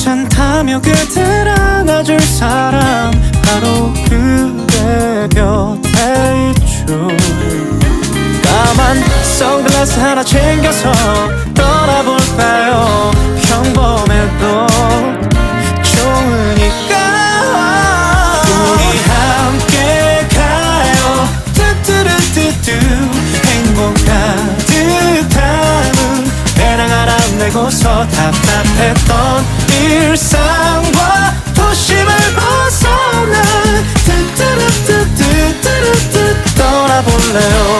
괜찮다며 그댈 안아줄 사람. 바로 그대 곁에 있죠. 까만 선글라스 하나 챙겨서 떠나볼까요? 평범해도 좋으니까. 우리 함께 가요. 뚜뚜루뚜뚜 행복 가득한 배낭 하나 메고서 답답했던 일상과 도심을 벗어나 뚜뚜루뚜뚜뚜뚜 떠나볼래요